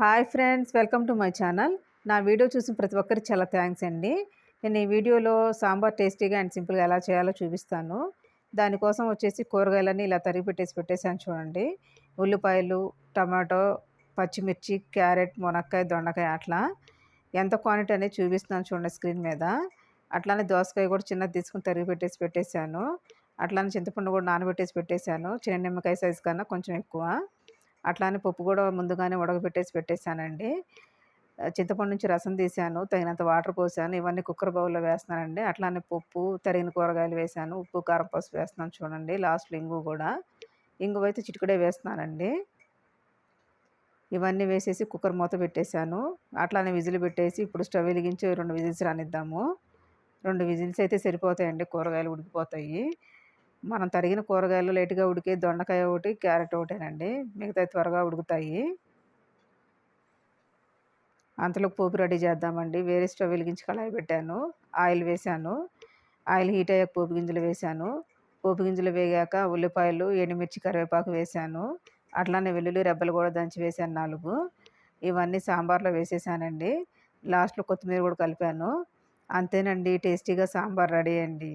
Hi friends welcome to my channel. నా video చూసిన ప్రతి ఒక్కరికి చాలా థ్యాంక్స్ అండి. నేను ఈ వీడియోలో సాంబార్ టేస్టీగా అండ్ సింపుల్గా ఎలా చేయాలో చూపిస్తాను. దానికోసం వచ్చేసి కూరగాయలన్నీ ఇలా తరిగి పెట్టేసి పెట్టేసాను చూడండి. ఉల్లిపాయలు టమాటో పచ్చిమిర్చి క్యారెట్ మునక్కాయ దొండకాయ అట్లా. ఎంత క్వాంటిటీ అనేది చూపిస్తున్నాను చూడండి స్క్రీన్ మీద. అట్లానే దోసకాయ కూడా చిన్నది తీసుకుని తరిగి పెట్టేసి పెట్టేశాను. అట్లానే చింతపండు కూడా నానబెట్టేసి పెట్టేశాను. చిన్న నిమ్మకాయ సైజు కన్నా కొంచెం ఎక్కువ. అట్లానే పప్పు కూడా ముందుగానే ఉడకబెట్టేసి పెట్టేశానండి. చింతపండు నుంచి రసం తీశాను తగినంత వాటర్ పోసాను ఇవన్నీ కుక్కర్ బౌల్లో వేస్తున్నానండి. అట్లానే పప్పు తరిగిన కూరగాయలు వేసాను ఉప్పు కారం పసుపు వేస్తున్నాను చూడండి లాస్ట్లో ఇంగు కూడా. ఇంగు అయితే చిటికడే వేస్తున్నానండి. ఇవన్నీ వేసేసి కుక్కర్ మూత పెట్టేశాను. అట్లానే విజిల్ పెట్టేసి ఇప్పుడు స్టవ్ వెలిగించి రెండు విజిల్స్ రానిద్దాము. రెండు విజిల్స్ అయితే సరిపోతాయండి కూరగాయలు ఉడికిపోతాయి. మనం తరిగిన కూరగాయలు లేటుగా ఉడికే దొండకాయ ఒకటి క్యారెట్ ఒకటేనండి. మిగతా త్వరగా ఉడుకుతాయి. అంతలో పోపు రెడీ చేద్దామండి. వేరే స్టవ్ వెలిగించి కళాయి పెట్టాను. ఆయిల్ వేశాను. ఆయిల్ హీట్ అయ్యాక పోపు గింజలు వేశాను. పోపు గింజలు వేగాక ఉల్లిపాయలు ఎండుమిర్చి కరివేపాకు వేశాను. అట్లానే వెల్లుల్లి రెబ్బలు కూడా దంచి వేశాను నాలుగు. ఇవన్నీ సాంబార్లో వేసేసానండి. లాస్ట్లో కొత్తిమీర కూడా కలిపాను. అంతేనండి టేస్టీగా సాంబార్ రెడీ అండి.